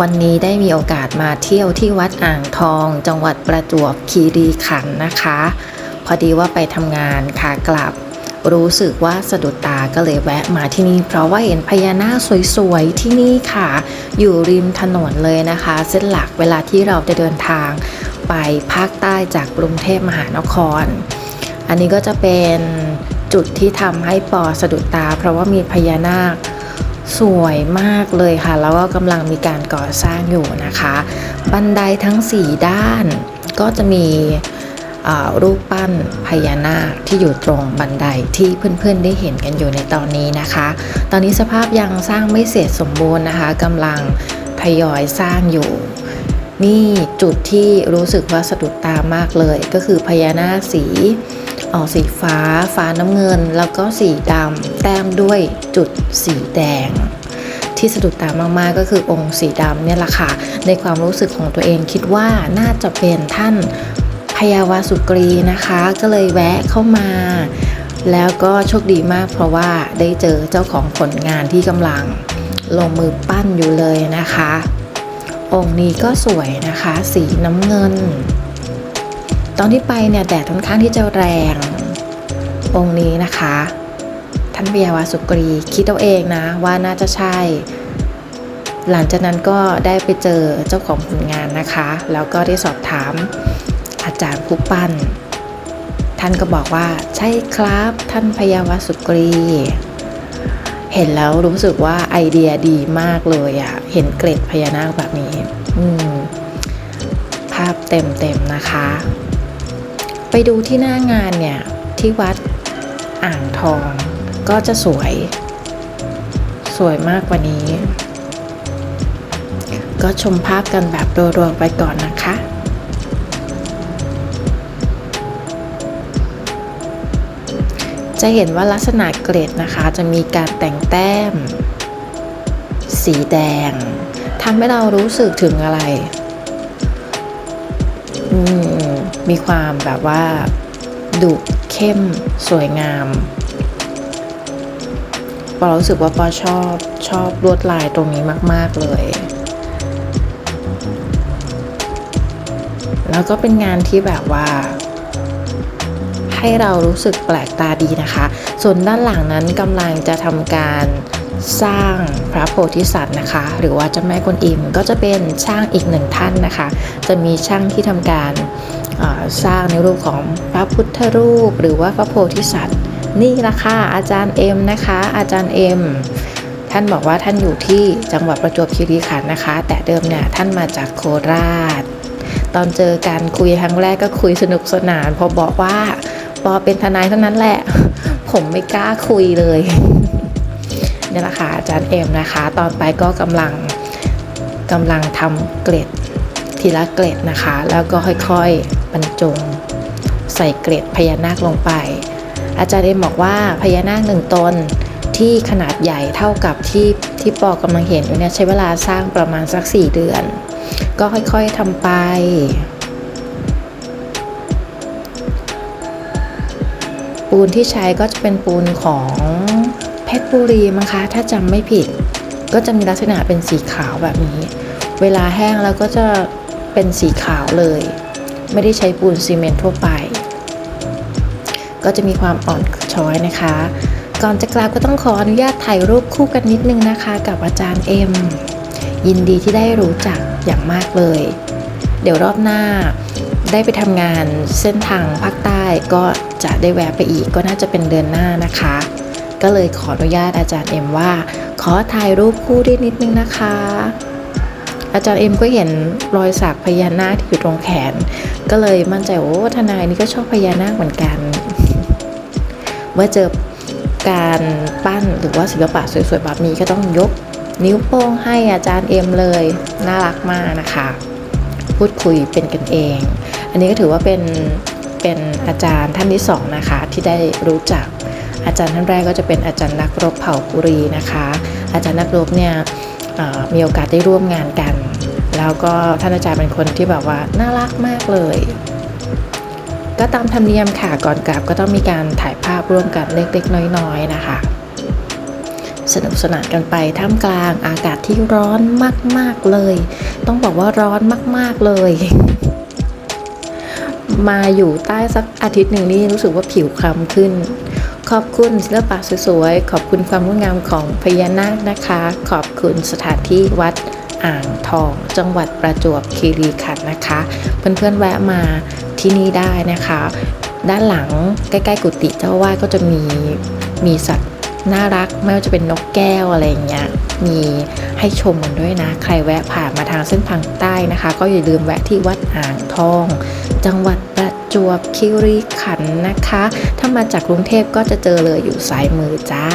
วันนี้ได้มีโอกาสมาเที่ยวที่วัดอ่างทอง จังหวัดประจวบคีรีขันธ์นะคะ พอดีว่าไปทำงานค่ะกลับ รู้สึกว่าสะดุดตาก็เลยแวะมาที่นี่ เพราะว่าเห็นพญานาคสวยๆที่นี่ค่ะ อยู่ริมถนนเลยนะคะ เส้นหลักเวลาที่เราจะเดินทางไปภาคใต้จากกรุงเทพมหานคร อันนี้ก็จะเป็นจุดที่ทำให้ปอสะดุดตา เพราะว่ามีพญานาค สวยมากเลยค่ะ แล้วก็กำลังมีการก่อสร้างอยู่นะคะ บันไดทั้ง 4 ด้านก็จะมีรูปปั้นพญานาคที่อยู่ตรงบันไดที่เพื่อนๆได้เห็นกันอยู่ในตอนนี้นะคะ ตอนนี้สภาพยังสร้างไม่เสร็จสมบูรณ์นะคะกำลังทยอยสร้างอยู่ นี่จุดที่รู้สึกว่าสะดุดตามากเลย ก็คือพญานาคสี ออกสีฟ้า ฟ้าน้ำเงิน แล้วก็สีดำแต้มด้วยจุดสีแดง ที่สะดุดตามากๆก็คือองค์สีดำเนี่ยแหละค่ะ ในความรู้สึกของตัวเองคิดว่าน่าจะเป็นท่านพญาวาสุกรีนะคะ ก็เลยแวะเข้ามา แล้วก็โชคดีมากเพราะว่าได้เจอเจ้าของผลงานที่กำลังลงมือปั้นอยู่เลยนะคะ องค์นี้ก็สวยนะคะ สีน้ำเงิน ตอนที่ไปเนี่ยแดดค่อนข้างที่จะแรง องค์นี้นะคะ ท่านพยาวาสุกรี คิดเอาเองนะว่าน่าจะใช่ หลังจากนั้นก็ได้ไปเจอเจ้าของผลงานนะคะ แล้วก็ได้สอบถามอาจารย์ผู้ปั้น ท่านก็บอกว่าใช่ครับท่านพยาวาสุกรีเห็นแล้วรู้สึกว่าไอเดียดีมากเลยอะเห็นเกล็ดพญานาคแบบนี้ภาพเต็มๆนะคะ ไปดูที่หน้างานเนี่ย ที่วัดอ่างทอง ก็จะสวย สวยมากกว่านี้ ก็ชมภาพกันแบบรวมๆไปก่อนนะคะจะเห็นว่าลักษณะเกรดนะคะจะมีการแต่งแต้ม สีแดงทำให้เรารู้สึกถึงอะไร อืม มีความแบบว่าดุเข้มสวยงามปอรู้สึกว่าปอชอบชอบลวดลายตรงนี้มาก ๆ เลย แล้วก็เป็นงานที่แบบว่า ให้เรารู้สึกแปลกตาดีนะคะ ส่วนด้านหลังนั้นกำลังจะทำการ สร้างพระโพธิสัตว์นะคะ หรือว่าเจ้าแม่กวนอิมก็จะเป็นช่างอีกหนึ่งท่านนะคะ จะมีช่างที่ทำการสร้างในรูปของพระพุทธรูป หรือว่าพระโพธิสัตว์ นี่ละค่ะอาจารย์เอ็มนะคะ อาจารย์เอ็มท่านบอกว่าท่านอยู่ที่จังหวัดประจวบคีรีขันธ์นะคะ แต่เดิมเนี่ยท่านมาจากโคราช ตอนเจอการคุยครั้งแรกก็คุยสนุกสนาน พอบอกว่าปอเป็นทนายเท่านั้นแหละ ผมไม่กล้าคุยเลย นี่แหละค่ะอาจารย์เอ็มนะคะ ตอนไปก็กำลังกำลังทำเกล็ดทีละเกล็ดนะคะ แล้วก็ค่อยๆบรรจงใส่เกล็ดพญานาคลงไป อาจารย์เอ็มบอกว่าพญานาคหนึ่งตนที่ขนาดใหญ่เท่ากับที่ที่ปอกำลังเห็นอยู่เนี่ยใช้เวลาสร้างประมาณสัก 4 เดือน ก็ค่อยๆทำไปปูนที่ใช้ก็จะเป็นปูนของ ชรบุรีมั้งคะ ถ้าจำไม่ผิด ก็จะมีลักษณะเป็นสีขาวแบบนี้ เวลาแห้งแล้วก็จะเป็นสีขาวเลย ไม่ได้ใช้ปูนซีเมนต์ทั่วไป ก็จะมีความอ่อนช้อยนะคะ ก่อนจะกลับก็ต้องขออนุญาตถ่ายรูปคู่กันนิดนึงนะคะ กับอาจารย์เอ็มยินดีที่ได้รู้จักอย่างมากเลย เดี๋ยวรอบหน้าได้ไปทำงานเส้นทางภาคใต้ก็จะได้แวะไปอีกก็น่าจะเป็นเดือนหน้านะคะ ก็เลยขออนุญาตอาจารย์เอ็มว่า ขอถ่ายรูปคู่ด้วยนิดนึงนะคะ อาจารย์เอ็มก็เห็นรอยสักพญานาคที่อยู่ตรงแขน ก็เลยมั่นใจว่าโอ้ทนายนี่ก็ชอบพญานาคเหมือนกัน เมื่อเจอการปั้นหรือว่าศิลปะสวยๆแบบนี้ก็ต้องยกนิ้วโป้งให้อาจารย์เอ็มเลย น่ารักมากนะคะ พูดคุยเป็นกันเอง อันนี้ก็ถือว่าเป็นเป็นอาจารย์ท่านที่สองนะคะที่ได้รู้จัก อาจารย์ท่านแรกก็จะเป็นอาจารย์นักรบเผ่าปุรีนะคะ อาจารย์นักรบเนี่ยมีโอกาสได้ร่วมงานกัน แล้วก็ท่านอาจารย์เป็นคนที่แบบว่าน่ารักมากเลย ก็ตามธรรมเนียมค่ะก่อนกลับก็ต้องมีการถ่ายภาพร่วมกันเล็กๆ น้อยๆนะคะ สนุกสนานกันไปท่ามกลางอากาศที่ร้อนมากๆเลย ต้องบอกว่าร้อนมากๆเลยมาอยู่ใต้สักอาทิตย์หนึ่งนี่รู้สึกว่าผิวคล้ำขึ้น ขอบคุณศิลปะสวยๆ ขอบคุณความงดงามของพญานาคนะคะ ขอบคุณสถานที่วัดอ่างทอง จังหวัดประจวบคีรีขันธ์นะคะ เพื่อนๆแวะมาที่นี่ได้นะคะ ด้านหลังใกล้ๆกุฏิเจ้าอาวาสก็จะมีมีสัตว์น่ารักไม่ว่าจะเป็นนกแก้วอะไรอย่างเงี้ยมีให้ชมกันด้วยนะ ใครแวะผ่านมาทางเส้นทางใต้นะคะ ก็อย่าลืมแวะที่วัดอ่างทอง จังหวัดประ จวบคีรีขันธ์นะคะ ถ้ามาจากกรุงเทพก็จะเจอเลยอยู่ซ้ายมือจ้า